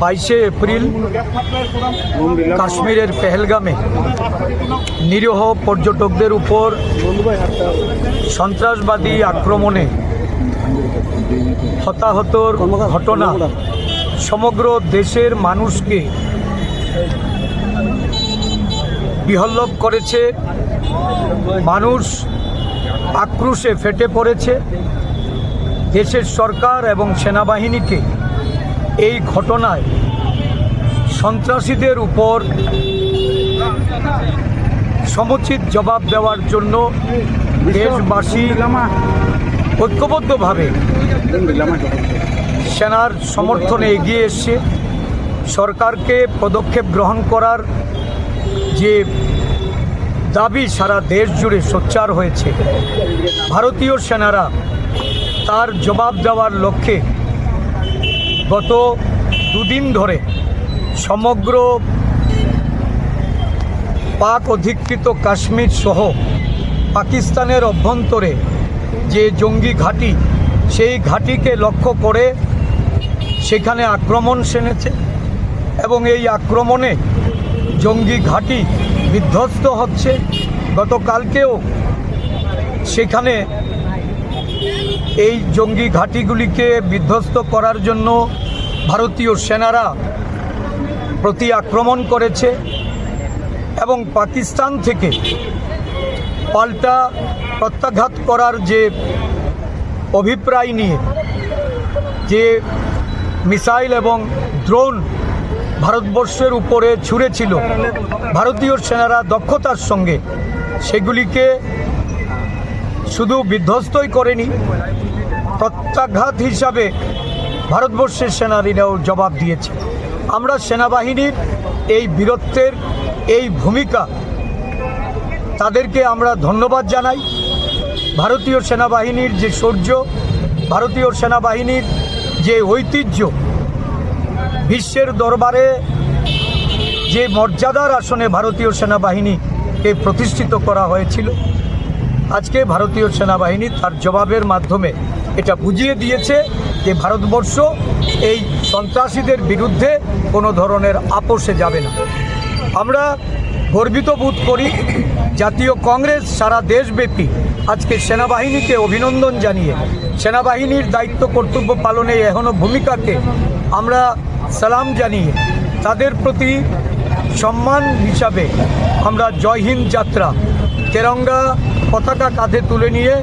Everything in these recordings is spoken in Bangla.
বাইশে এপ্রিল কাশ্মীরের পেহেলগামে নিরীহ পর্যটকদের উপর সন্ত্রাসবাদী আক্রমণে হতাহতর ঘটনা। সমগ্র দেশের মানুষকে বিহল্লভ করেছে। মানুষ আক্রোশে ফেটে পড়েছে। দেশের সরকার এবং সেনাবাহিনীকে এই ঘটনায় সন্ত্রাসীদের উপর সমুচিত জবাব দেওয়ার জন্য দেশবাসী ঐক্যবদ্ধভাবে সেনার সমর্থনে এগিয়ে এসছে। সরকারকে পদক্ষেপ গ্রহণ করার যে দাবি সারা দেশ জুড়ে সোচ্চার হয়েছে। ভারতীয় সেনারা তার জবাব দেওয়ার লক্ষ্যে গত দুদিন ধরে সমগ্র পাক অধিকৃত কাশ্মীর সহ পাকিস্তানের অভ্যন্তরে যে জঙ্গি ঘাঁটি, সেই ঘাঁটিকে লক্ষ্য করে সেখানে আক্রমণ সেনেছে এবং এই আক্রমণে জঙ্গি ঘাঁটি বিধ্বস্ত হচ্ছে। গতকালকেও সেখানে এই জঙ্গি ঘাঁটিগুলিকে বিধ্বস্ত করার জন্য ভারতীয় সেনারা প্রতি আক্রমণ করেছে এবং পাকিস্তান থেকে পাল্টা প্রত্যাঘাত করার যে অভিপ্রায় নিয়ে যে মিসাইল এবং ড্রোন ভারতবর্ষের উপরে ছুঁড়েছিল, ভারতীয় সেনারা দক্ষতার সঙ্গে সেগুলিকে শুধু বিধ্বস্তই করেনি, প্রত্যাঘাত হিসাবে ভারতবর্ষের সেনানীরাও জবাব দিয়েছে। আমরা সেনাবাহিনীর এই বীরত্বের এই ভূমিকা তাদেরকে আমরা ধন্যবাদ জানাই। ভারতীয় সেনাবাহিনীর যে শৌর্য ভারতীয় সেনাবাহিনীর যে ঐতিহ্য, বিশ্বের দরবারে যে মর্যাদার আসনে ভারতীয় সেনাবাহিনীকে প্রতিষ্ঠিত করা হয়েছিল আজকে ভারতীয় সেনাবাহিনী তার জবাবের মাধ্যমে এটা বুঝিয়ে দিয়েছে যে ভারতবর্ষ এই সন্ত্রাসীদের বিরুদ্ধে কোনো ধরনের আপোষে যাবে না। আমরা গর্বিত বোধ করি জাতীয় কংগ্রেস সারা দেশব্যাপী আজকে সেনাবাহিনীকে অভিনন্দন জানিয়ে, সেনাবাহিনীর দায়িত্ব কর্তব্য পালনে এখনও ভূমিকাকে আমরা সালাম জানিয়ে, তাদের প্রতি সম্মান হিসাবে আমরা জয় হিন্দ যাত্রা তেরঙ্গা পতাকা কাঁধে তুলে নিয়ে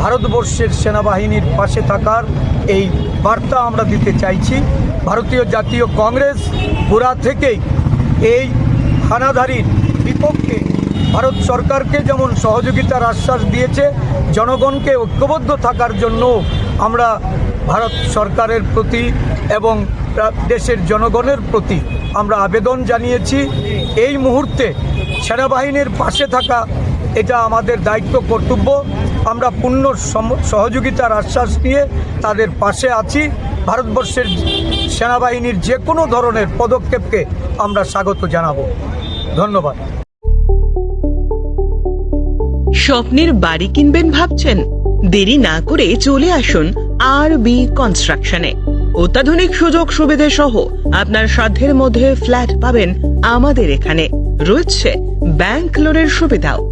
ভারতবর্ষের সেনাবাহিনীর পাশে থাকার এই বার্তা আমরা দিতে চাইছি। ভারতীয় জাতীয় কংগ্রেস গোড়া থেকেই এই হানাধারীর বিপক্ষে ভারত সরকারকে যেমন সহযোগিতার আশ্বাস দিয়েছে, জনগণকে ঐক্যবদ্ধ থাকার জন্য আমরা ভারত সরকারের প্রতি এবং দেশের জনগণের প্রতি আমরা আবেদন জানিয়েছি। এই মুহূর্তে সেনাবাহিনীর পাশে থাকা এটা আমাদের দায়িত্ব, কর্তব্য। আমরা পূর্ণ সহযোগিতার আশ্বাস নিয়ে তাদের পাশে আছি। ভারতবর্ষের সেনাবাহিনীর যে কোনো ধরনের পদক্ষেপকে আমরা স্বাগত জানাব। ধন্যবাদ। স্বপ্নের বাড়ি কিনবেন ভাবছেন? দেরি না করে চলে আসুন আর বি কনস্ট্রাকশনে। অত্যাধুনিক সুযোগ সুবিধে সহ আপনার সাধ্যের মধ্যে ফ্ল্যাট পাবেন আমাদের এখানে। রয়েছে ব্যাংক লোনের সুবিধাও।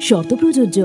শর্ত প্রযোজ্য